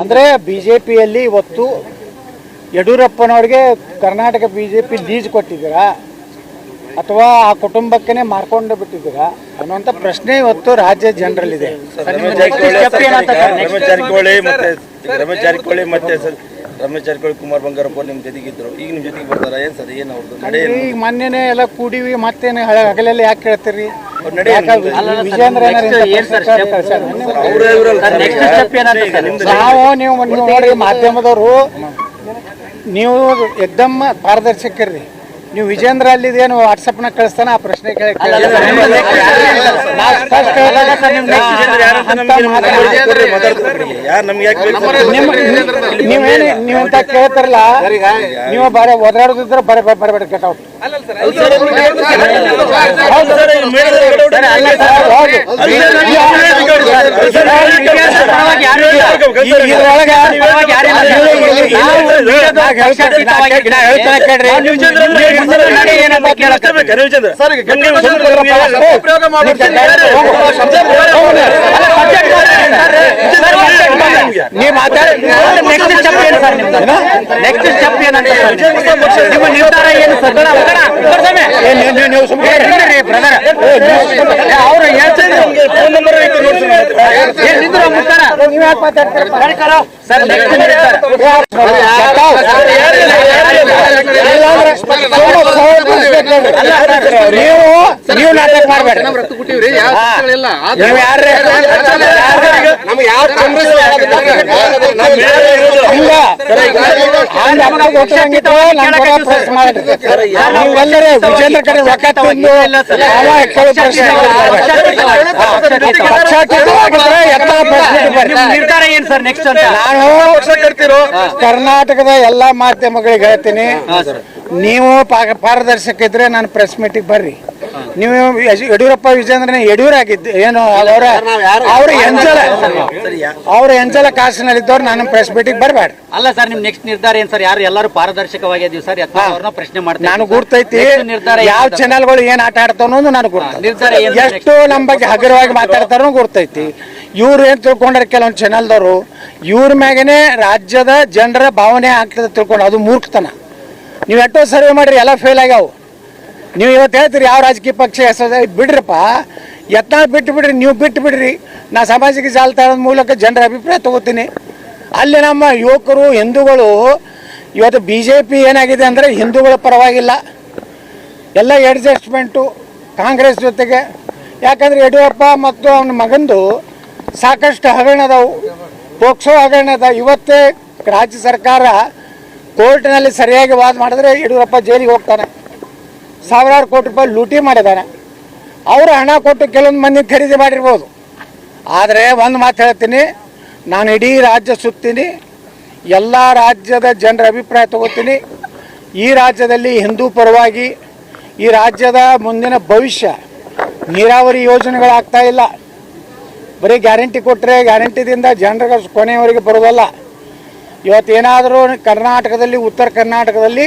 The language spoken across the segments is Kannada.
ಅಂದರೆ ಬಿಜೆಪಿಯಲ್ಲಿ ಜೆ ಪಿಯಲ್ಲಿ ಇವತ್ತು ಯಡಿಯೂರಪ್ಪನವ್ರಿಗೆ Karnataka B J P lease ಕೊಟ್ಟಿದ್ದೀರಾ? ಅಥವಾ ಆ ಕುಟುಂಬಕ್ಕೇ ಮಾರ್ಕೊಂಡು ಬಿಟ್ಟಿದ್ದೀರಾ? ಅನ್ನುವಂಥ ಪ್ರಶ್ನೆ ಇವತ್ತು ರಾಜ್ಯ ಜನರಲ್ಲಿದೆ. ರಮೇಶ್ ಜಾರಕಿಹೊಳಿ ಮತ್ತೆ ರಮೇಶ್ ಜಾರಕಿಹೊಳಿ ಮತ್ತೆ ಸರ್ ರಮೇಶ್ ಜಾರಕಿಹೊಳಿ ಕುಮಾರ್ ಬಂಗಾರಪ್ಪ ನಿಮ್ಮ ಜೊತೆಗಿದ್ರು ಈಗ ನಿಮ್ಮ ಜೊತೆಗೆ ಬರ್ತಾರ? ಏನ್ ಸರ್ ಏನು ಅವ್ರದ್ದು? ಈಗ ಮೊನ್ನೆನೇ ಎಲ್ಲ ಕೂಡಿವಿ ಮತ್ತೇನು ಹಗಲೆಲ್ಲ ಯಾಕೆ ಕೇಳ್ತೀರಿ? ನೀವು ನೀವು ನೋಡಿ ಮಾಧ್ಯಮದವರು ನೀವು ಎಕ್ದಮ್ ಪಾರದರ್ಶಕರ್ರಿ. ನೀವು ವಿಜೇಂದ್ರ ಅಲ್ಲಿದೇನು ವಾಟ್ಸಪ್ನ ಕಳಿಸ್ತಾನ ಆ ಪ್ರಶ್ನೆ ನೀವಂತ ಕೇಳ್ತಾರಲ್ಲ ನೀವು ಬರ ಒದರಾಡೋದಿದ್ರೆ ಬರ ಬರಬೇಡ ಕೆಟ್ಟ ಹೌದು ನೀವು ಮಾತಾಡಿ ನೆಕ್ಸ್ಟ್ ಸ್ಟೆಪ್ ಏನು ಸರ್ ನಿಮ್ದು ನೆಕ್ಸ್ಟ್ ಸ್ಟೆಪ್ ಏನಂತ ನಿಮ್ಮ ನಿರ್ಧಾರ ಏನು ಸರ್ ನೀವು ಸುಮ್ಮನೆ ಬ್ರದರ್ ಅವ್ರು ಹೇಳ್ತಾರೆ ಫೋನ್ ನಂಬರ್ ಐತೆ ನಿಂದ್ರು ಮುಗ್ತಾರ ನೀವು ನೀವು ನಾಟಕ ಮಾಡಬೇಡ ನೀವು ಯಾರೇ ನಮ್ಗೆ ಯಾವ ಕಾಂಗ್ರೆಸ್ ನಮ್ಮ ಮೇಡಮ್ ಇರೋದು. ಹಂಗ ಹಂಗ ಅಪ್ಪ ಗೊತ್ತಿರಂಗಿತ್ತು ನನ್ ಕೂಡ ಪ್ರಶ್ನೆ ಮಾಡ್ರಿ ನೀವೆಲ್ಲರೂ ವಿಜೇಂದ್ರ ಕಡೆ ಪ್ರಶ್ನೆ ಪಕ್ಷಾತೀತವಾಗಿದ್ರೆ ಪ್ರಶ್ನೆ ಬರ್ರಿ. ನಿರ್ಧಾರ ಏನ್ ಸರ್ ನೆಕ್ಸ್ಟ್ ಅಂತ? ನಾನು ಕರ್ನಾಟಕದ ಎಲ್ಲಾ ಮಾಧ್ಯಮಗಳಿಗೆ ಹೇಳ್ತೀನಿ. ನೀವು ಪಾರದರ್ಶಕ ಇದ್ರೆ ನಾನು ಪ್ರೆಸ್ ಮೀಟಿಗೆ ಬರ್ರಿ. ನೀವು ಯಡಿಯೂರಪ್ಪ ವಿಜೇಂದ್ರನೇ ಯಡಿಯೂರ್ ಆಗಿದ್ದು ಏನು ಅವರ ಅವ್ರ ಎಂಜಲ ಯಾ- ಅವ್ರ ಎಂಜಲ ಕಾಸಿನಲ್ಲಿದ್ದವ್ರು ನಾನು ಪ್ರೆಸ್ ಮೀಟಿಂಗ್ ಬರಬೇಡ. ಅಲ್ಲ ಸರ್ ನಿಮ್ ನೆಕ್ಸ್ಟ್ ನಿರ್ಧಾರ ಏನ್ ಸರ್? ಯಾರು ಎಲ್ಲರೂ ಪಾರದರ್ಶಕವಾಗಿದ್ದೀವಿ ಸರ್? ಅವ್ರನ್ನ ಪ್ರಶ್ನೆ ಮಾಡ್ತೀನಿ ನಾನು ಗುರ್ತೈತಿ ನಿರ್ಧಾರ ಯಾವ? ಚಾನೆಲ್ಗಳು ಏನ್ ಆಟ ಆಡ್ತಾವ ನಾನು ಗುರ್ತ ನಿರ್ಧಾರ ಎಷ್ಟು ನಮ್ಮ ಬಗ್ಗೆ ಹಗುರವಾಗಿ ಮಾತಾಡ್ತಾರೋ ಗುರ್ತೈತಿ. ಇವ್ರು ಏನ್ ತಿಳ್ಕೊಂಡ್ರೆ ಕೆಲವೊಂದು ಚಾನೆಲ್ದವರು ಇವ್ರ ಮ್ಯಾಗೇನೆ ರಾಜ್ಯದ ಜನರ ಭಾವನೆ ಆಗ್ತದೆ ತಿಳ್ಕೊಂಡು ಅದು ಮೂರ್ಖತನ. ನೀವು ಎಷ್ಟೋ ಸರ್ವೆ ಮಾಡ್ರಿ ಎಲ್ಲ ಫೇಲ್ ಆಗ್ಯಾವ. ನೀವು ಇವತ್ತು ಹೇಳ್ತೀರಿ ಯಾವ ರಾಜಕೀಯ ಪಕ್ಷ ಹೆಸರು ಬಿಡ್ರಪ್ಪ. ಯತ್ನ ಬಿಟ್ಟು ಬಿಡ್ರಿ, ನೀವು ಬಿಟ್ಟು ಬಿಡ್ರಿ. ನಾ ಸಾಮಾಜಿಕ ಜಾಲತಾಣದ ಮೂಲಕ ಜನರ ಅಭಿಪ್ರಾಯ ತಗೋತೀನಿ. ಅಲ್ಲಿ ನಮ್ಮ ಯುವಕರು, ಹಿಂದೂಗಳು, ಇವತ್ತು ಬಿ ಜೆ ಪಿ ಏನಾಗಿದೆ ಅಂದರೆ ಹಿಂದೂಗಳ ಪರವಾಗಿಲ್ಲ. ಎಲ್ಲ ಅಡ್ಜಸ್ಟ್ಮೆಂಟು ಕಾಂಗ್ರೆಸ್ ಜೊತೆಗೆ. ಯಾಕಂದ್ರೆ ಯಡಿಯೂರಪ್ಪ ಮತ್ತು ಅವನ ಮಗಂದು ಸಾಕಷ್ಟು ಹಗರಣ ಅದಾವು. ಪೋಕ್ಸೋ ಹಗರಣ ಅದ ಇವತ್ತೇ ರಾಜ್ಯ ಸರ್ಕಾರ ಕೋರ್ಟ್ನಲ್ಲಿ ಸರಿಯಾಗಿ ವಾದ ಮಾಡಿದ್ರೆ ಯಡಿಯೂರಪ್ಪ ಜೈಲಿಗೆ ಹೋಗ್ತಾನೆ. ಸಾವಿರಾರು ಕೋಟಿ ರೂಪಾಯಿ ಲೂಟಿ ಮಾಡಿದ್ದಾನೆ ಅವರು ಹಣ ಕೊಟ್ಟು ಕೆಲವೊಂದು ಮಂದಿ ಖರೀದಿ ಮಾಡಿರ್ಬೋದು. ಆದರೆ ಒಂದು ಮಾತು ಹೇಳ್ತೀನಿ, ನಾನು ಇಡೀ ರಾಜ್ಯ ಸುತ್ತೀನಿ, ಎಲ್ಲ ರಾಜ್ಯದ ಜನರ ಅಭಿಪ್ರಾಯ ತಗೋತೀನಿ. ಈ ರಾಜ್ಯದಲ್ಲಿ ಹಿಂದೂ ಪರವಾಗಿ, ಈ ರಾಜ್ಯದ ಮುಂದಿನ ಭವಿಷ್ಯ ನೀರಾವರಿ ಯೋಜನೆಗಳಾಗ್ತಾ ಇಲ್ಲ. ಬರೀ ಗ್ಯಾರಂಟಿ ಕೊಟ್ಟರೆ ಗ್ಯಾರಂಟಿದಿಂದ ಜನರಿಗೆ ಕೊನೆಯವರೆಗೆ ಬರೋದಲ್ಲ. ಇವತ್ತೇನಾದರೂ ಕರ್ನಾಟಕದಲ್ಲಿ, ಉತ್ತರ ಕರ್ನಾಟಕದಲ್ಲಿ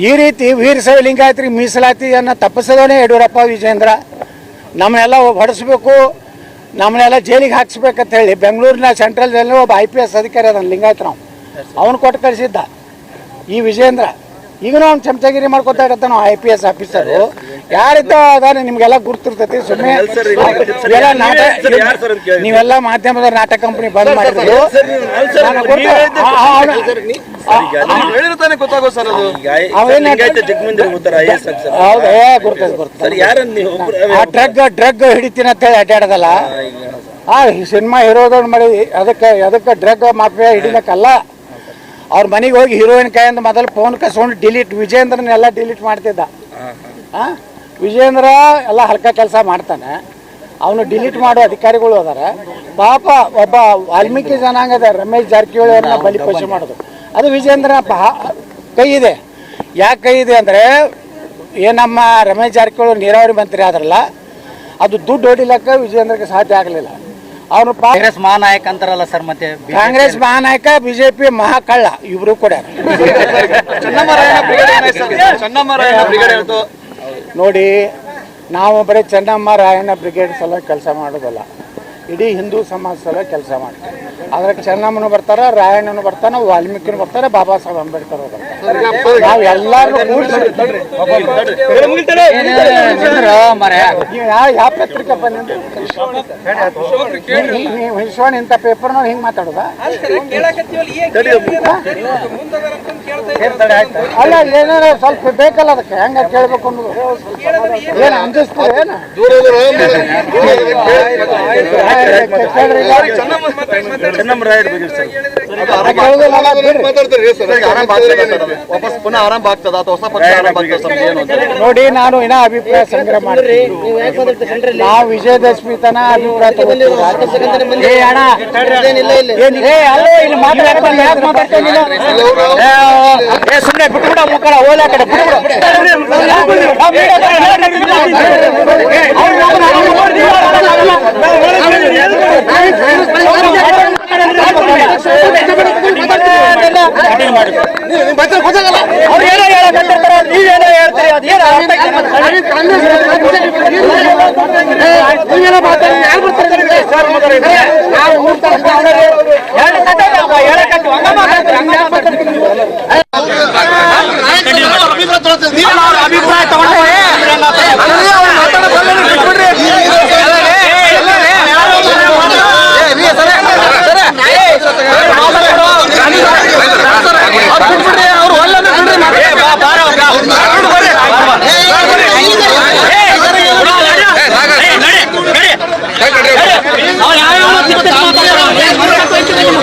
ಈ ರೀತಿ ವೀರಶೈವ ಲಿಂಗಾಯತ್ರಿಗೆ ಮೀಸಲಾತಿಯನ್ನು ತಪ್ಪಿಸೋದೇ ಯಡಿಯೂರಪ್ಪ ವಿಜೇಂದ್ರ ನಮ್ಮನ್ನೆಲ್ಲ ಹೊಡೆಸ್ಬೇಕು, ನಮ್ಮನ್ನೆಲ್ಲ ಜೈಲಿಗೆ ಹಾಕ್ಸ್ಬೇಕಂತ ಹೇಳಿ ಬೆಂಗಳೂರಿನ ಸೆಂಟ್ರಲ್ ಜೈಲಿನ ಒಬ್ಬ ಐ ಪಿ ಎಸ್ ಅಧಿಕಾರಿ ಅದನ್ನು ಲಿಂಗಾಯತ್ರ ಅವನು ಕೊಟ್ಟು ಕಳಿಸಿದ್ದ. ಈ ವಿಜೇಂದ್ರ ಈಗನೂ ಅವ್ನು ಚಮಚಗಿರಿ ಮಾಡ್ಕೊತಾ ಇರತ್ತಾನೋ ಐ ಪಿ ಎಸ್ ಆಫೀಸರ್ ಯಾರಿದ್ದ ಅದಾನೆ ನಿಮ್ಗೆಲ್ಲ ಗುರ್ತಿರ್ತೈತಿ ಸುಮ್ಮನೆ ಇವೆಲ್ಲ ನಾಟಕ? ನೀವೆಲ್ಲ ಮಾಧ್ಯಮದ ನಾಟಕ ಕಂಪನಿ ಬಂದ್ ಮಾಡಿದ್ರು ಡ್ರಗ್ ಡ್ರಗ್ ಹಿಡಿತೀನಿ ಅಂತ ಹೇಳಿ ಅಡ್ಡಾಡದಲ್ಲ ಆ ಸಿನಿಮಾ ಹೀರೋದವ್ರು ಮಾಡಿ ಅದಕ್ಕೆ ಅದಕ್ಕೆ ಡ್ರಗ್ ಮಾಫಿಯಾ ಹಿಡಿಲಕ್ಕಲ್ಲ ಅವ್ರ ಮನೆಗೆ ಹೋಗಿ ಹೀರೋಯಿನ್ ಅಂತ ಮೊದಲು ಫೋನ್ ಕಸ್ಕೊಂಡು ಡಿಲೀಟ್ ವಿಜೇಂದ್ರನೆಲ್ಲ ಡಿಲೀಟ್ ಮಾಡ್ತಿದ್ದ. ಆ? ವಿಜೇಂದ್ರ ಎಲ್ಲ ಹಲ್ಕ ಕೆಲಸ ಮಾಡ್ತಾನೆ. ಅವನು ಡಿಲೀಟ್ ಮಾಡೋ ಅಧಿಕಾರಿಗಳು ಅದಾರ. ಪಾಪ ಒಬ್ಬ ವಾಲ್ಮೀಕಿ ಜನಾಂಗದ ರಮೇಶ್ ಜಾರಕಿಹೊಳಿ ಅವ್ರನ್ನ ಬಲಿಪಶು ಮಾಡೋದು. ಅದು ವಿಜೇಂದ್ರ ಕೈ ಇದೆ. ಯಾಕೆ ಕೈ ಇದೆ ಅಂದರೆ ಏನಮ್ಮ ರಮೇಶ್ ಜಾರಕಿಹೊಳಿ ನೀರಾವರಿ ಮಂತ್ರಿ ಆದ್ರಲ್ಲ ಅದು ದುಡ್ಡು ಹೊಡಿಲಕ್ಕ ವಿಜೇಂದ್ರಗೆ ಸಾಧ್ಯ ಆಗಲಿಲ್ಲ. ಅವನು ಕಾಂಗ್ರೆಸ್ ಮಹಾನಾಯಕ ಅಂತಾರಲ್ಲ ಸರ್ ಮತ್ತೆ ಕಾಂಗ್ರೆಸ್ ಮಹಾನಾಯಕ ಬಿಜೆಪಿ ಮಹಾಕಳ್ಳ ಇಬ್ರು ಕೂಡ. ನೋಡಿ ನಾವು ಬರೀ ಚೆನ್ನಮ್ಮ ರಾಯಣ್ಣ ಬ್ರಿಗೇಡ್ ಸಲ ಕೆಲಸ ಮಾಡೋದಲ್ಲ. ಇಡೀ ಹಿಂದೂ ಸಮಾಜ ಸಲ ಕೆಲಸ ಮಾಡ್ತಾರೆ ಅದ್ರಾಗ ಚೆನ್ನಮ್ಮನು ಬರ್ತಾರೆ ರಾಯಣ್ಣನು ಬರ್ತಾನೆ ವಾಲ್ಮೀಕಿನು ಬರ್ತಾರೆ ಬಾಬಾ ಸಾಹೇಬ್ ಅಂಬೇಡ್ಕರ್ ಬರ್ತಾರೆ ನಾವು ಎಲ್ಲರೂ ಯಾವ ಯಾವ ಪತ್ರಿಕೆ ಬಂದ ನೀವು ವಿಶ್ವನ್ ಇಂಥ ಪೇಪರ್ನ ಹಿಂಗೆ ಮಾತಾಡೋದಾ ಅಲ್ಲ ಏನಾರ ಸ್ವಲ್ಪ ಬೇಕಲ್ಲ ಅದಕ್ಕೆ ಹೆಂಗ ಕೇಳ್ಬೇಕು ಅನ್ನೋದು ಏನು ಅಂಜಿಸ್ತೀವಿ ಏನು ವಾಪಸ್ ಪುನಃ ಆರಂಭ ಆಗ್ತದ ಅಥವಾ ಹೊಸ ಪಕ್ಷ ಆರಂಭ ಆಗ್ತದ? ನೋಡಿ ನಾನು ಇನ್ನ ಅಭಿಪ್ರಾಯ ಸಂಗ್ರಹ ಮಾಡ್ತೀನಿ. ನಾವು ವಿಜಯದಶಮಿ ತನ ಅಭಿಪ್ರಾಯ ಸುಮ್ಮನೆ ಏ ಅಣ್ಣ. ಓಲಾ ಕಡೆ ಅಲ್ಲೇ ಇಲ್ಲಿ ಮಾತಾಡಕ್ ಬಂದೆ, ಯಾಕ್ ಮಾತಾಡ್ತಾ ಇಲ್ಲ ನೀನು? ಏ, ಏ ಸುಮ್ನೆ ಬಿಟ್ಬಿಡ ಮುಕ್ಕಳ ಓಲೆ ಕಡೆ ಬಿಟ್ಬಿಡು ಆ video ಕಡೆ ಅವ್ರು ಏನೋ ಹೇಳಕತ್ತಿರ್ತಾರೆ, ನೀವೇನೋ ಹೇಳ್ತೀರಿ ಅದೇನು ಅರ್ಥ ಆಗಿಲ್ಲ. ಹೇಳಕತ್ತಾರ, ಅವ ಹೇಳಕತ್ತ, ಹಂಗ ಮಾತಾಡ್ತಾರೆ, ಹಂಗ ಮಾತಾಡ್ತಾರೆ. ಅವ್ರ ಅಭಿಪ್ರಾಯ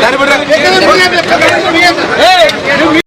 Dale,